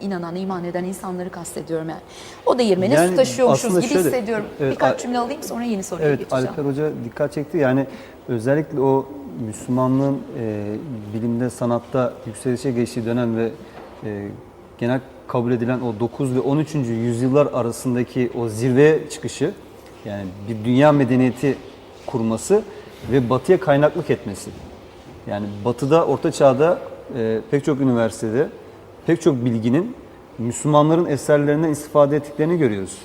inanan, iman eden insanları kastediyorum yani. O değirmene Yani su taşıyormuşuz gibi şöyle, hissediyorum. evet, Birkaç cümle alayım sonra yeni soruya Evet geçeceğim. Alper Hoca dikkat çekti. Yani özellikle o Müslümanlığın e, bilimde, sanatta yükselişe geçtiği dönem ve e, genel kabul edilen o 9 ve 13. yüzyıllar arasındaki o zirveye çıkışı yani bir dünya medeniyeti kurması ve batıya kaynaklık etmesi. Yani batıda, orta çağda e, pek çok üniversitede pek çok bilginin Müslümanların eserlerinden istifade ettiklerini görüyoruz.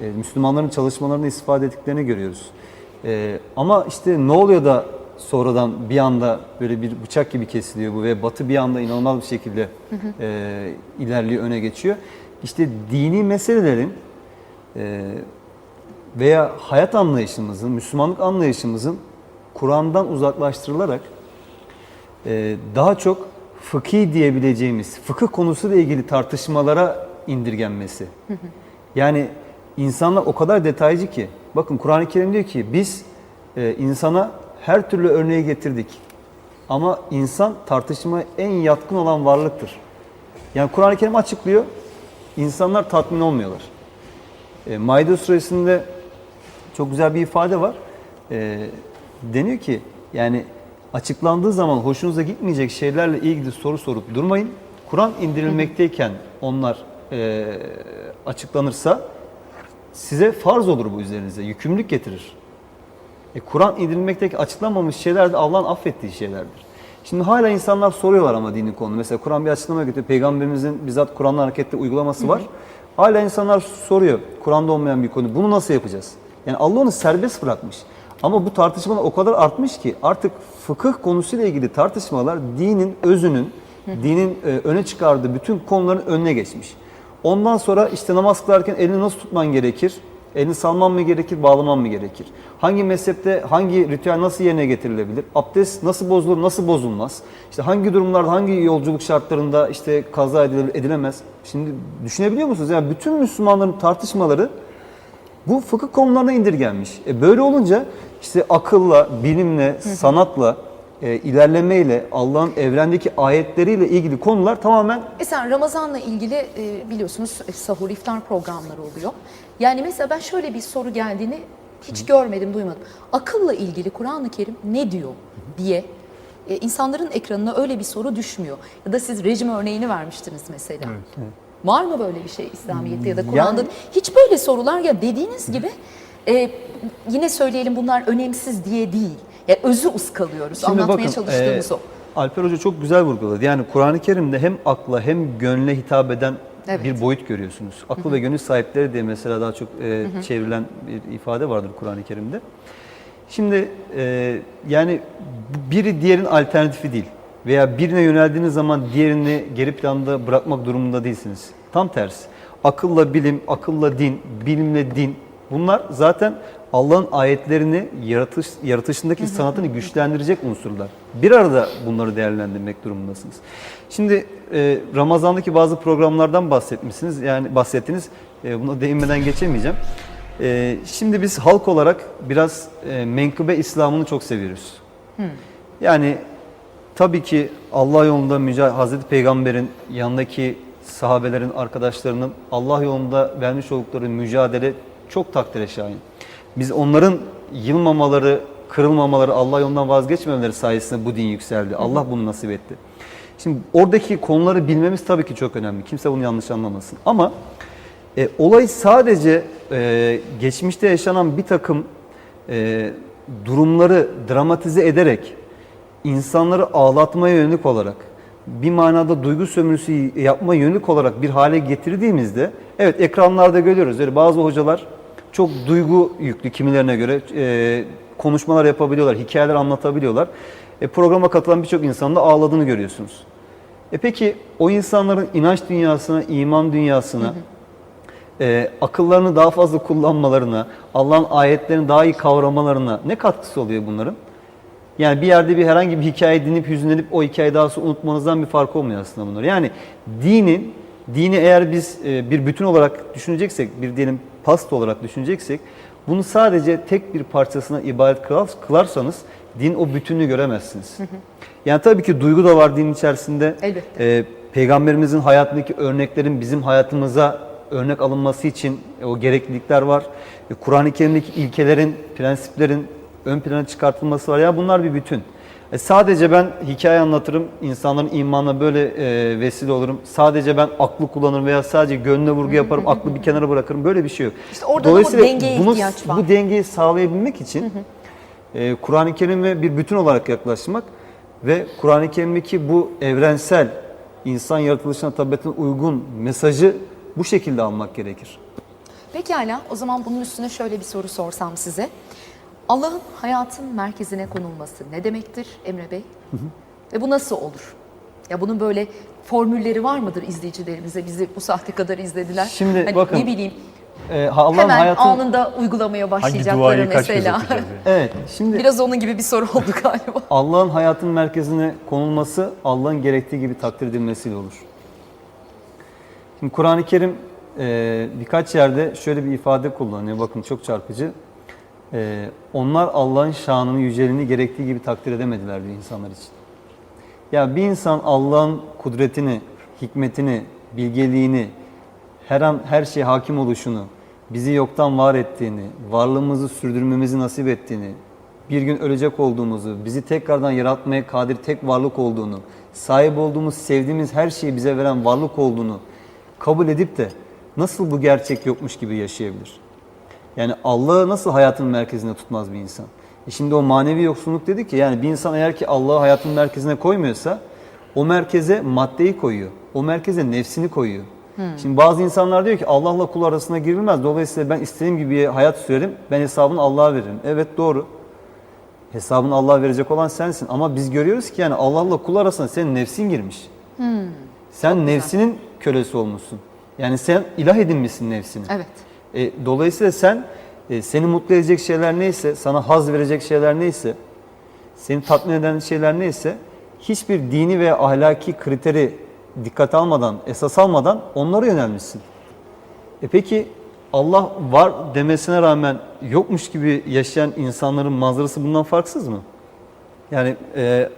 E, Müslümanların çalışmalarını istifade ettiklerini görüyoruz. E, ama işte ne oluyor da sonradan bir anda böyle bir bıçak gibi kesiliyor bu ve Batı bir anda inanılmaz bir şekilde e, ilerliyor, öne geçiyor. İşte dini meselelerin e, veya hayat anlayışımızın, Müslümanlık anlayışımızın Kur'an'dan uzaklaştırılarak e, daha çok fıkhi diyebileceğimiz fıkıh konusuyla ilgili tartışmalara indirgenmesi. Yani insanlar o kadar detaycı ki, bakın Kur'an-ı Kerim diyor ki biz e, insana her türlü örneği getirdik. Ama insan tartışmaya en yatkın olan varlıktır. Yani Kur'an-ı Kerim açıklıyor, insanlar tatmin olmuyorlar. E, Maide suresinde çok güzel bir ifade var. E, deniyor ki yani açıklandığı zaman hoşunuza gitmeyecek şeylerle ilgili soru sorup durmayın. Kur'an indirilmekteyken onlar e, açıklanırsa size farz olur bu üzerinize, yükümlülük getirir. E, Kur'an indirilmekteki açıklanmamış şeyler de Allah'ın affettiği şeylerdir. Şimdi hala insanlar soruyorlar ama dini konu. Mesela Kur'an bir açıklama getiriyor. Peygamberimizin bizzat Kur'an'la hareketli uygulaması var. Hala insanlar soruyor. Kur'an'da olmayan bir konu. Bunu nasıl yapacağız? Yani Allah onu serbest bırakmış. Ama bu tartışmalar o kadar artmış ki artık fıkıh konusuyla ilgili tartışmalar dinin özünün, dinin e, öne çıkardığı bütün konuların önüne geçmiş. Ondan sonra işte namaz kılarken elini nasıl tutman gerekir? Elini salman mı gerekir, bağlaman mı gerekir? Hangi mezhepte hangi ritüel nasıl yerine getirilebilir? Abdest nasıl bozulur, nasıl bozulmaz? İşte hangi durumlarda, hangi yolculuk şartlarında işte kaza edilir, edilemez? Şimdi düşünebiliyor musunuz? Yani bütün Müslümanların tartışmaları bu fıkıh konularına indirgenmiş. E böyle olunca işte akılla, bilimle, sanatla, e, ilerlemeyle, Allah'ın evrendeki ayetleriyle ilgili konular tamamen Mesela Ramazan'la ilgili e, biliyorsunuz e, sahur iftar programları oluyor. Yani mesela ben şöyle bir soru geldiğini hiç görmedim, duymadım. Akılla ilgili Kur'an-ı Kerim ne diyor diye e, insanların ekranına öyle bir soru düşmüyor. Ya da siz rejim örneğini vermiştiniz mesela. Var mı böyle bir şey İslamiyet'te ya da Kur'an'da? Yani- Hiç böyle sorular ya dediğiniz gibi e, yine söyleyelim bunlar önemsiz diye değil. Yani özü ıskalıyoruz. Şimdi Anlatmaya bakın, çalıştığımız e, o. Alper Hoca çok güzel vurguladı. Yani Kur'an-ı Kerim'de hem akla hem gönle hitap eden Evet. bir boyut görüyorsunuz. Akıl ve gönül sahipleri diye mesela daha çok e, çevrilen bir ifade vardır Kur'an-ı Kerim'de. Şimdi e, yani biri diğerin alternatifi değil. Veya birine yöneldiğiniz zaman diğerini geri planda bırakmak durumunda değilsiniz. Tam tersi. Akılla bilim, akılla din, bilimle din bunlar zaten Allah'ın ayetlerini yaratış, yaratışındaki sanatını güçlendirecek unsurlar. Bir arada bunları değerlendirmek durumundasınız. Şimdi e, Ramazan'daki bazı programlardan bahsetmişsiniz. Yani bahsettiniz. E, buna değinmeden geçemeyeceğim. E, şimdi biz halk olarak biraz e, menkıbe İslam'ını çok seviyoruz. Yani tabii ki Allah yolunda mücadele, Hazreti Peygamber'in yanındaki sahabelerin, arkadaşlarının Allah yolunda vermiş oldukları mücadele çok takdire şayan. Biz onların yılmamaları, kırılmamaları, Allah yolundan vazgeçmemeleri sayesinde bu din yükseldi. Allah bunu nasip etti. Şimdi oradaki konuları bilmemiz tabii ki çok önemli. Kimse bunu yanlış anlamasın. Ama e, olay sadece e, geçmişte yaşanan bir takım e, durumları dramatize ederek insanları ağlatmaya yönelik olarak bir manada duygu sömürüsü yapma yönelik olarak bir hale getirdiğimizde evet ekranlarda görüyoruz. Yani bazı hocalar çok duygu yüklü kimilerine göre e, konuşmalar yapabiliyorlar, hikayeler anlatabiliyorlar. E, programa katılan birçok insanın da ağladığını görüyorsunuz. E peki o insanların inanç dünyasına, iman dünyasına, e, akıllarını daha fazla kullanmalarına, Allah'ın ayetlerini daha iyi kavramalarına ne katkısı oluyor bunların? Yani bir yerde bir herhangi bir hikaye dinleyip hüzünlenip o hikayeyi daha sonra unutmanızdan bir farkı olmuyor aslında bunlar. Yani dinin, dini eğer biz e, bir bütün olarak düşüneceksek, bir diyelim pasta olarak düşüneceksek, bunu sadece tek bir parçasına ibadet kılar- kılarsanız din o bütünlüğü göremezsiniz. Yani tabii ki duygu da var din içerisinde. Elbette. E, Peygamberimizin hayatındaki örneklerin bizim hayatımıza örnek alınması için o gereklilikler var. E, Kur'an-ı Kerim'deki ilkelerin, prensiplerin ön plana çıkartılması var. Ya bunlar bir bütün. E, sadece ben hikaye anlatırım, insanların imanına böyle e, vesile olurum. Sadece ben aklı kullanırım veya sadece gönlüne vurgu yaparım, aklı bir kenara bırakırım. Böyle bir şey yok. İşte orada da o dengeye bunu, ihtiyaç var. bu dengeyi sağlayabilmek için e, Kur'an-ı Kerim'e bir bütün olarak yaklaşmak ve Kur'an-ı Kerim'deki bu evrensel insan yaratılışına tabiatına uygun mesajı bu şekilde almak gerekir. Pekala o zaman bunun üstüne şöyle bir soru sorsam size. Allah'ın hayatın merkezine konulması ne demektir Emre Bey? Ve bu nasıl olur? Ya bunun böyle formülleri var mıdır izleyicilerimize? Bizi bu saate kadar izlediler. Şimdi Hani bakın, Ne bileyim E, Allah'ın hemen hayatın anında uygulamaya başlayacakları mesela. yani? Evet, şimdi Biraz onun gibi bir soru oldu galiba. Allah'ın hayatın merkezine konulması Allah'ın gerektiği gibi takdir edilmesiyle olur. Şimdi Kur'an-ı Kerim e, birkaç yerde şöyle bir ifade kullanıyor. Bakın çok çarpıcı. E, onlar Allah'ın şanını, yüceliğini gerektiği gibi takdir edemediler diyor insanlar için. Ya bir insan Allah'ın kudretini, hikmetini, bilgeliğini, her an her şeye hakim oluşunu, bizi yoktan var ettiğini, varlığımızı sürdürmemizi nasip ettiğini, bir gün ölecek olduğumuzu, bizi tekrardan yaratmaya kadir tek varlık olduğunu, sahip olduğumuz, sevdiğimiz her şeyi bize veren varlık olduğunu kabul edip de nasıl bu gerçek yokmuş gibi yaşayabilir? Yani Allah'ı nasıl hayatın merkezine tutmaz bir insan? E şimdi o manevi yoksunluk dedi ki yani bir insan eğer ki Allah'ı hayatın merkezine koymuyorsa o merkeze maddeyi koyuyor. O merkeze nefsini koyuyor. Şimdi bazı insanlar diyor ki Allah'la kul arasına girilmez. Dolayısıyla ben istediğim gibi hayat sürerim. Ben hesabını Allah'a veririm. Evet doğru. Hesabını Allah'a verecek olan sensin. Ama biz görüyoruz ki yani Allah'la kul arasına senin nefsin girmiş. Sen nefsinin kölesi olmuşsun. Yani sen ilah edinmişsin nefsini. Evet. E, dolayısıyla sen e, seni mutlu edecek şeyler neyse, sana haz verecek şeyler neyse, seni tatmin eden şeyler neyse hiçbir dini veya ahlaki kriteri dikkate almadan, esas almadan onlara yönelmişsin. E peki Allah var demesine rağmen yokmuş gibi yaşayan insanların manzarası bundan farksız mı? Yani e,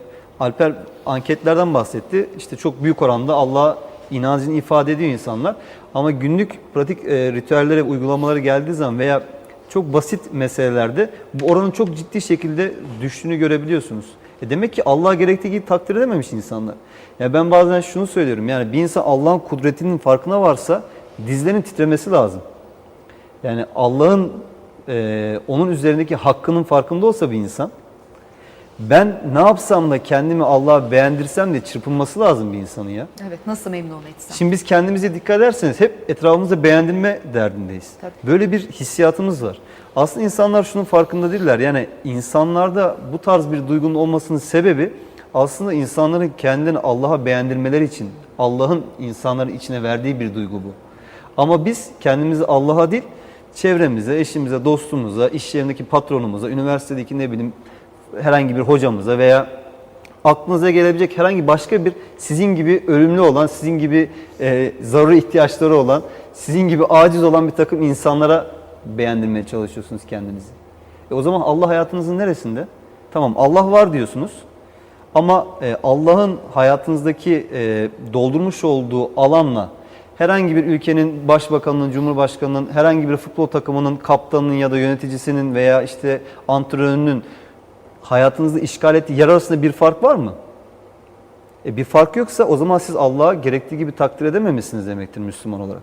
Alper anketlerden bahsetti. İşte çok büyük oranda Allah'a inancını ifade ediyor insanlar. Ama günlük pratik e, ritüellere, uygulamaları geldiği zaman veya çok basit meselelerde bu oranın çok ciddi şekilde düştüğünü görebiliyorsunuz. E demek ki Allah'a gerektiği gibi takdir edememiş insanlar. Ya ben bazen şunu söylüyorum. Yani bir insan Allah'ın kudretinin farkına varsa dizlerinin titremesi lazım. Yani Allah'ın e, onun üzerindeki hakkının farkında olsa bir insan ben ne yapsam da kendimi Allah'a beğendirsem de çırpınması lazım bir insanın ya. Evet nasıl memnun etsem. Şimdi biz kendimize dikkat ederseniz hep etrafımızda beğendirme derdindeyiz. Tabii. Böyle bir hissiyatımız var. Aslında insanlar şunun farkında değiller. Yani insanlarda bu tarz bir duygunun olmasının sebebi aslında insanların kendini Allah'a beğendirmeleri için Allah'ın insanların içine verdiği bir duygu bu. Ama biz kendimizi Allah'a değil, çevremize, eşimize, dostumuza, iş yerindeki patronumuza, üniversitedeki ne bileyim herhangi bir hocamıza veya aklınıza gelebilecek herhangi başka bir sizin gibi ölümlü olan, sizin gibi e, zaruri ihtiyaçları olan, sizin gibi aciz olan bir takım insanlara beğendirmeye çalışıyorsunuz kendinizi. E o zaman Allah hayatınızın neresinde? Tamam Allah var diyorsunuz ama e, Allah'ın hayatınızdaki e, doldurmuş olduğu alanla herhangi bir ülkenin başbakanının, cumhurbaşkanının, herhangi bir futbol takımının kaptanının ya da yöneticisinin veya işte antrenörünün hayatınızda işgal ettiği yer arasında bir fark var mı? E bir fark yoksa o zaman siz Allah'a gerektiği gibi takdir edememişsiniz demektir Müslüman olarak.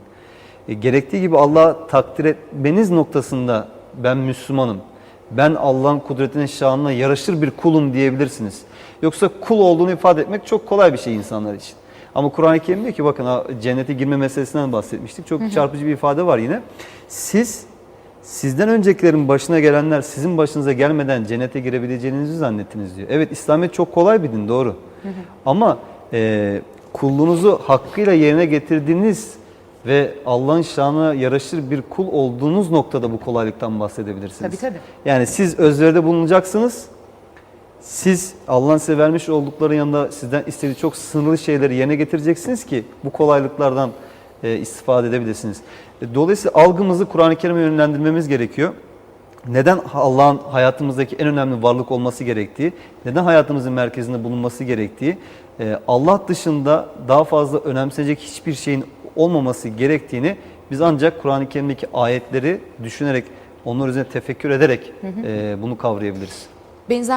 E gerektiği gibi Allah'a takdir etmeniz noktasında ben Müslümanım, ben Allah'ın kudretinin şanına yaraşır bir kulum diyebilirsiniz. Yoksa kul olduğunu ifade etmek çok kolay bir şey insanlar için. Ama Kur'an-ı Kerim diyor ki bakın cennete girme meselesinden bahsetmiştik. Çok çarpıcı bir ifade var yine. Siz Sizden öncekilerin başına gelenler sizin başınıza gelmeden cennete girebileceğinizi zannettiniz diyor. Evet İslamiyet çok kolay bir din doğru. Ama e, kulluğunuzu hakkıyla yerine getirdiğiniz ve Allah'ın şanına yaraşır bir kul olduğunuz noktada bu kolaylıktan bahsedebilirsiniz. Tabii, tabii. Yani siz özveride bulunacaksınız. Siz Allah'ın size vermiş oldukları yanında sizden istediği çok sınırlı şeyleri yerine getireceksiniz ki bu kolaylıklardan e, istifade edebilirsiniz. E, Dolayısıyla algımızı Kur'an-ı Kerim'e yönlendirmemiz gerekiyor. neden Allah'ın hayatımızdaki en önemli varlık olması gerektiği, neden hayatımızın merkezinde bulunması gerektiği, e, Allah dışında daha fazla önemsenecek hiçbir şeyin olmaması gerektiğini biz ancak Kur'an-ı Kerim'deki ayetleri düşünerek, onlar üzerine tefekkür ederek e, bunu kavrayabiliriz. Benzer